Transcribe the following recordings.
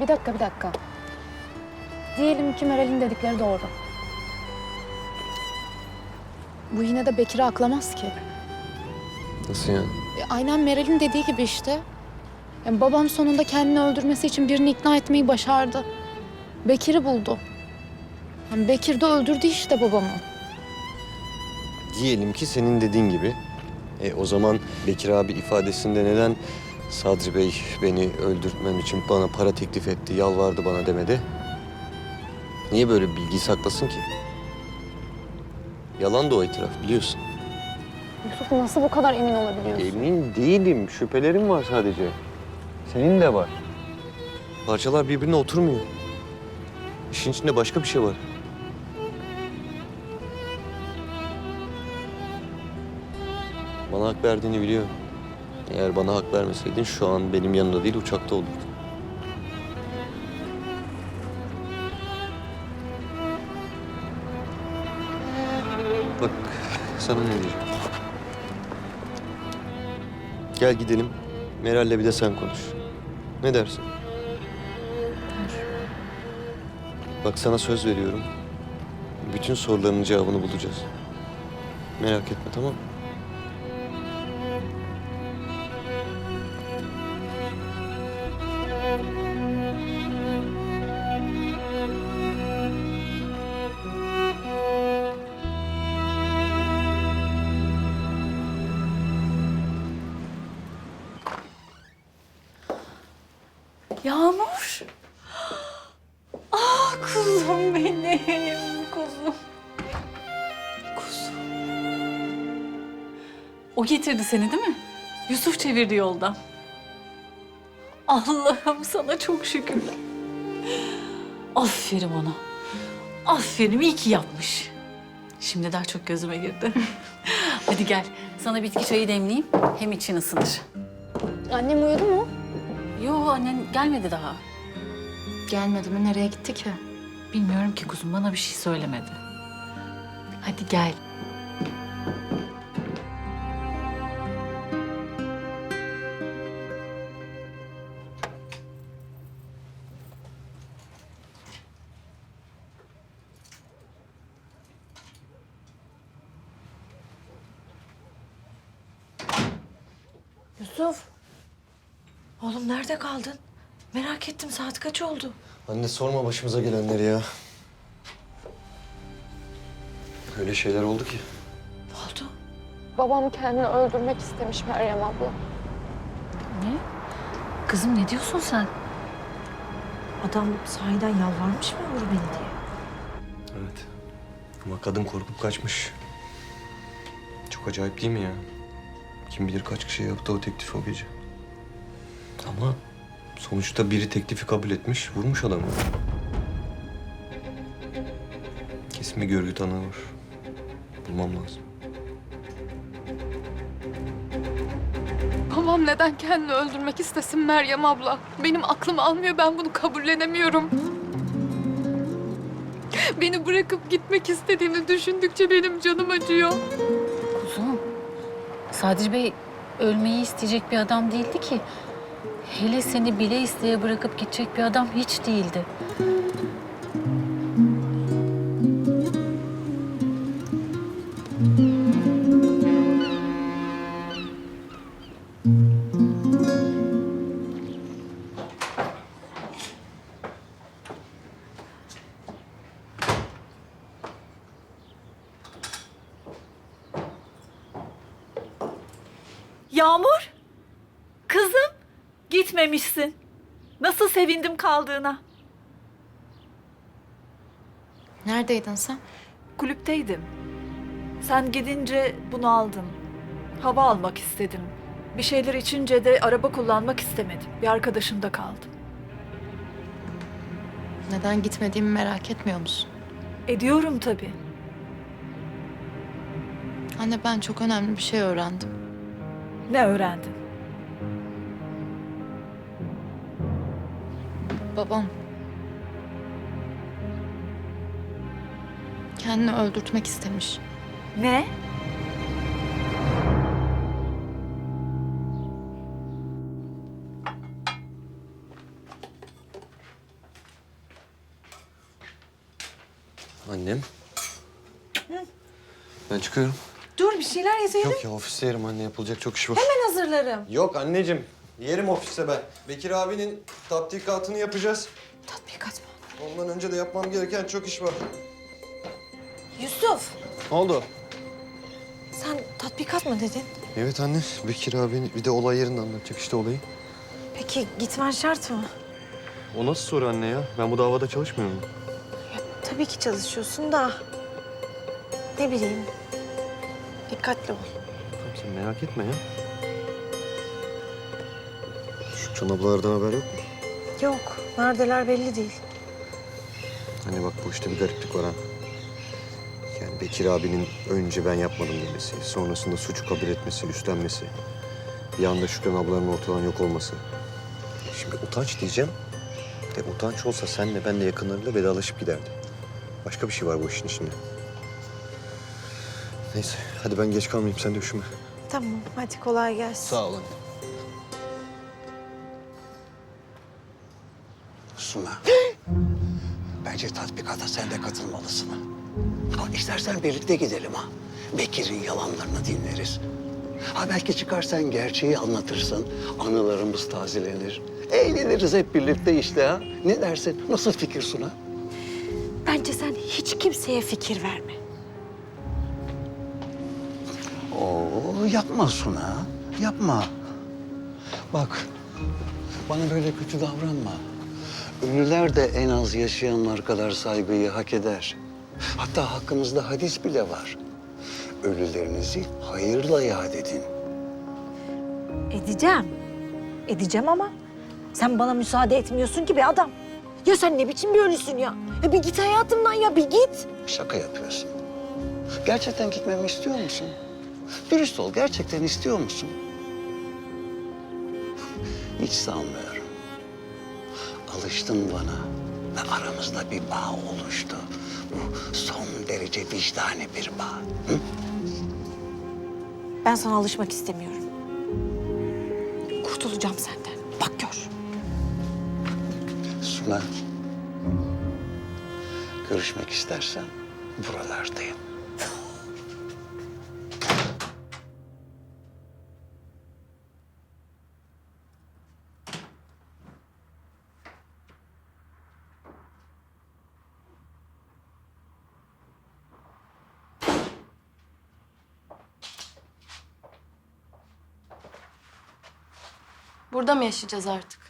Bir dakika, bir dakika. Diyelim ki Meral'in dedikleri doğru. Bu yine de Bekir'i aklamaz ki. Nasıl yani? E, aynen Meral'in dediği gibi işte. Yani babam sonunda kendini öldürmesi için birini ikna etmeyi başardı. Bekir'i buldu. Yani Bekir de öldürdü işte babamı. Diyelim ki senin dediğin gibi. E, o zaman Bekir abi ifadesinde neden Sadri Bey beni öldürtmem için bana para teklif etti, yalvardı bana demedi? Niye böyle bir bilgiyi saklasın ki? Yalan da o itiraf biliyorsun. Yusuf nasıl bu kadar emin olabiliyorsun? Emin değilim. Şüphelerim var sadece. Senin de var. Parçalar birbirine oturmuyor. İşin içinde başka bir şey var. Bana hak verdiğini biliyorum. Eğer bana hak vermeseydin şu an benim yanımda değil uçakta olurdun. Bak sana ne diyeceğim. Gel gidelim. Meral'le bir de sen konuş. Ne dersin? Bak sana söz veriyorum. Bütün sorularının cevabını bulacağız. Merak etme tamam mı? Yağmur. Ah kuzum benim, kuzum. Kuzum. O getirdi seni değil mi? Yusuf çevirdi yoldan. Allah'ım sana çok şükürler. Aferin ona. Aferin, iyi ki yapmış. Şimdi daha çok gözüme girdi. Hadi gel, sana bitki çayı demleyeyim. Hem için ısınır. Annem uyudu mu? Yo, annen gelmedi daha. Gelmedi mi? Nereye gitti ki? Bilmiyorum ki kuzum bana bir şey söylemedi. Hadi gel. Yusuf. Oğlum nerede kaldın? Merak ettim saat kaç oldu? Anne sorma başımıza gelenleri ya. Öyle şeyler oldu ki. Ne oldu? Babam kendini öldürmek istemiş Meryem abla. Ne? Kızım ne diyorsun sen? Adam sahiden yalvarmış mı vur beni diye? Evet. Ama kadın korkup kaçmış. Çok acayip değil mi ya? Kim bilir kaç kişiye yaptı o teklifi o gece. Ama sonuçta biri teklifi kabul etmiş, vurmuş adamı. Kesin bir görgü tanığı var. Bulmam lazım. Babam neden kendini öldürmek istesin Meryem abla? Benim aklım almıyor, ben bunu kabullenemiyorum. Beni bırakıp gitmek istediğini düşündükçe benim canım acıyor. Kuzum. Sadri Bey ölmeyi isteyecek bir adam değildi ki. Hele seni bile isteye bırakıp gidecek bir adam hiç değildi. Yağmur, gitmemişsin. Nasıl sevindim kaldığına. Neredeydin sen? Kulüpteydim. Sen gidince bunu aldım. Hava almak istedim. Bir şeyler içince de araba kullanmak istemedim. Bir arkadaşımda kaldım. Neden gitmediğimi merak etmiyor musun? Ediyorum tabii. Anne ben çok önemli bir şey öğrendim. Ne öğrendin? babam. Kendini öldürtmek istemiş. Ne? Annem. Hı? Ben çıkıyorum. Dur bir şeyler yeseydin. Yok ya ofiste yerim anne yapılacak çok iş var. Hemen hazırlarım. Yok anneciğim Yerim ofiste ben. Bekir abinin tatbikatını yapacağız. Tatbikat mı? Ondan önce de yapmam gereken çok iş var. Yusuf Ne oldu? sen tatbikat mı dedin? Evet anne. Bekir abinin bir de olay yerinde anlatacak işte olayı. Peki gitmen şart mı? O nasıl soru anne ya? Ben bu davada çalışmıyorum. Tabii ki çalışıyorsun da. Ne bileyim. Dikkatli ol. Tamam sen merak etme ya. Şükran ablalardan haber yok mu? Yok. Neredeler belli değil. Hani bak bu işte bir gariplik var ha. Yani Bekir abinin önce ben yapmadım demesi, sonrasında suçu kabul etmesi, üstlenmesi. Bir anda Şükran ablanın ortadan yok olması. Şimdi utanç diyeceğim. De utanç olsa senle ben de yakınlarıyla vedalaşıp giderdi. Başka bir şey var bu işin içinde. Neyse hadi ben geç kalmayayım sen de üşüme. Tamam hadi kolay gelsin. Sağ ol Suna. Bence tatbikata sen de katılmalısın. Ha, istersen birlikte gidelim ha. Bekir'in yalanlarını dinleriz. Ha belki çıkarsan gerçeği anlatırsın. Anılarımız tazelenir. Eğleniriz hep birlikte işte ha. Ne dersin? Nasıl fikir Suna? Bence sen hiç kimseye fikir verme. Oo yapma Suna. Yapma. Bak bana böyle kötü davranma. Ünlüler de en az yaşayanlar kadar saygıyı hak eder. Hatta hakkımızda hadis bile var. Ölülerinizi hayırla yad edin. Edeceğim. Edeceğim ama sen bana müsaade etmiyorsun ki bir adam. Ya sen ne biçim bir ölüsün ya? Ya bir git hayatımdan ya bir git. Şaka yapıyorsun. Gerçekten gitmemi istiyor musun? Dürüst ol, gerçekten istiyor musun? Hiç sanmıyorum. Alıştın bana ve aramızda bir bağ oluştu. Bu son derece vicdani bir bağ. Hı? Ben sana alışmak istemiyorum. Kurtulacağım senden. Bak gör. Suna, görüşmek istersen buralardayım. Burada mı yaşayacağız artık?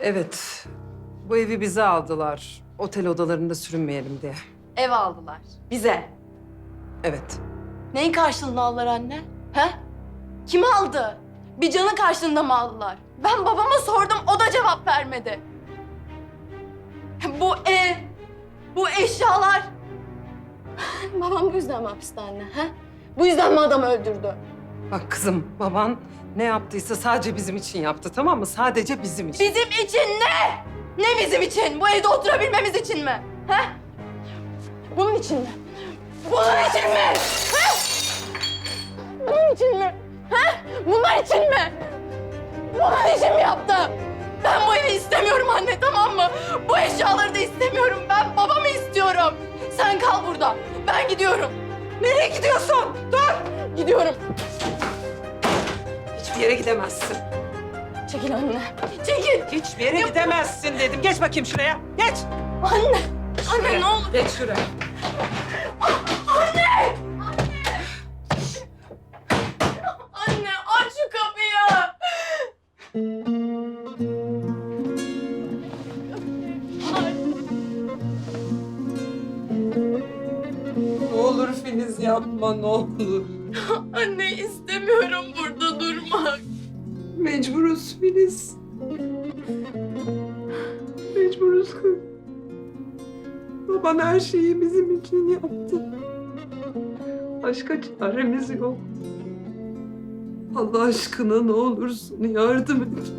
Evet. Bu evi bize aldılar. Otel odalarında sürünmeyelim diye. Ev aldılar. Bize. Evet. Neyin karşılığında aldılar anne? He? Kim aldı? Bir canın karşılığında mı aldılar? Ben babama sordum, o da cevap vermedi. Bu ev, bu eşyalar. Babam bu yüzden mi hapiste anne? He? Bu yüzden mi adam öldürdü? Bak kızım, baban ne yaptıysa sadece bizim için yaptı tamam mı? Sadece bizim için. Bizim için ne? Ne bizim için? Bu evde oturabilmemiz için mi? He? Bunun için mi? Bunun için mi? He? Bunun için mi? He? Bunlar için mi? Bunun için mi yaptı? Ben bu evi istemiyorum anne tamam mı? Bu eşyaları da istemiyorum. Ben babamı istiyorum. Sen kal burada. Ben gidiyorum. Nereye gidiyorsun? Dur. Gidiyorum. Hiçbir yere gidemezsin. Çekil anne. Çekil. Hiçbir yere gidemezsin dedim. Geç bakayım şuraya. Geç. Anne. Anne ne olur. Geç şuraya. Yapma ne olur. Anne istemiyorum burada durmak. Mecburuz Filiz. Mecburuz kız. Baban her şeyi bizim için yaptı. Başka çaremiz yok. Allah aşkına ne olursun yardım et.